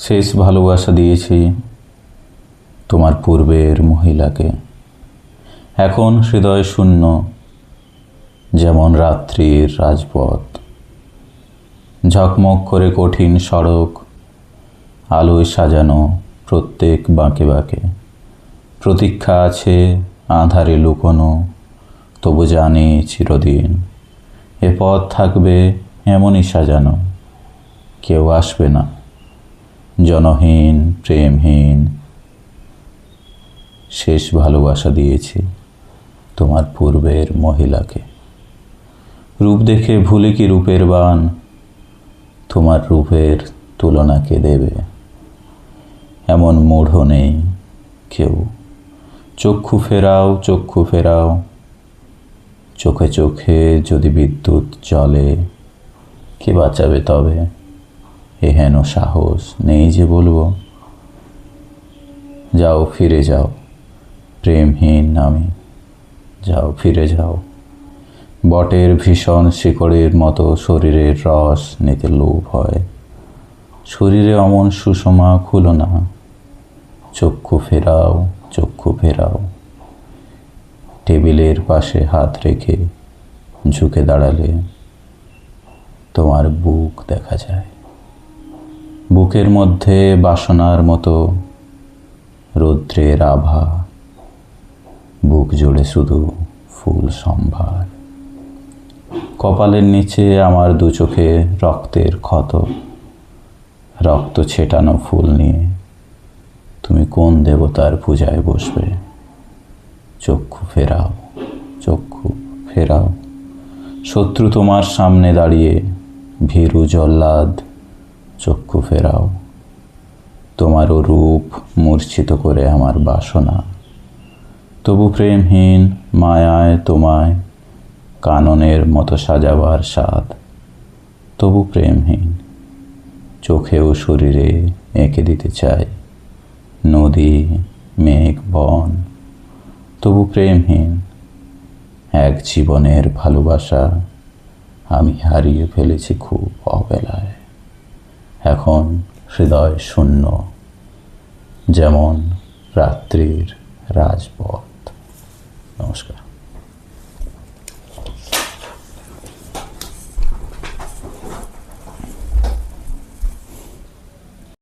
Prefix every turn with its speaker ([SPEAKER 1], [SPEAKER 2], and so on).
[SPEAKER 1] শেষ ভালোবাসা দিয়েছি তোমার পূর্বের মহিলাকে। এখন হৃদয় শূন্য, যেমন রাত্রির রাজপথ। ঝকমক করে কঠিন সড়ক, আলোয় সাজানো প্রত্যেক বাঁকে বাঁকে। প্রতীক্ষা আছে আধারে লুকোনো, তবু জানি চিরদিন। এ পথ থাকবে এমনই সাজানো, কেউ আসবে না। জনহীন, প্রেমহীন। শেষ ভালোবাসা দিয়েছি তোমার পূর্বের মহিলাকে। রূপ দেখে ভুলে কি রূপের বান? তোমার রূপের তুলনাকে দেবে? এমন মূঢ় নেই কেউ। চক্ষু ফেরাও চক্ষু ফেরাও। চোখে চোখে যদি বিদ্যুৎ চলে কে বাঁচাবে তবে? হেন সাহস নেই যে বলব। যাও, ফিরে যাও, প্রেমহীন আমি যাও, ফিরে যাও। বটের ভীষণ শিকড়ের মতো শরীরের রস নিতে লোভ হয়। শরীরে অমন সুষমা খুলো না। চক্ষু ফেরাও চক্ষু ফেরাও। টেবিলের পাশে হাত রেখে ঝুঁকে দাঁড়ালে তোমার বুক দেখা যায়। বুকের মধ্যে বাসনার মতো রৌদ্রের আভা, বুক জুড়ে শুধু ফুল সম্ভার। কপালের নিচে আমার দু চোখে রক্তের ক্ষত, রক্ত ছেটানো ফুল নিয়ে তুমি কোন দেবতার পূজায় বসবে? চক্ষু ফেরাও চক্ষু ফেরাও। শত্রু তোমার সামনে দাঁড়িয়ে ভীরু জল্লাদ চক্ষু ফেরাও। তোমারও রূপ মূর্ছিত করে আমার বাসনা। তবু প্রেমহীন মায়ায় তোমায় কাননের মতো সাজাবার স্বাদ। তবু প্রেমহীন, চোখে ও শরীরে এঁকে দিতে চাই। নদী, মেঘ, বন, তবু প্রেমহীন, এক জীবনের ভালোবাসা আমি হারিয়ে ফেলেছি খুব অবেলায়। এখন হৃদয় শূন্য যেমন রাত্রির রাজপথ। নমস্কার।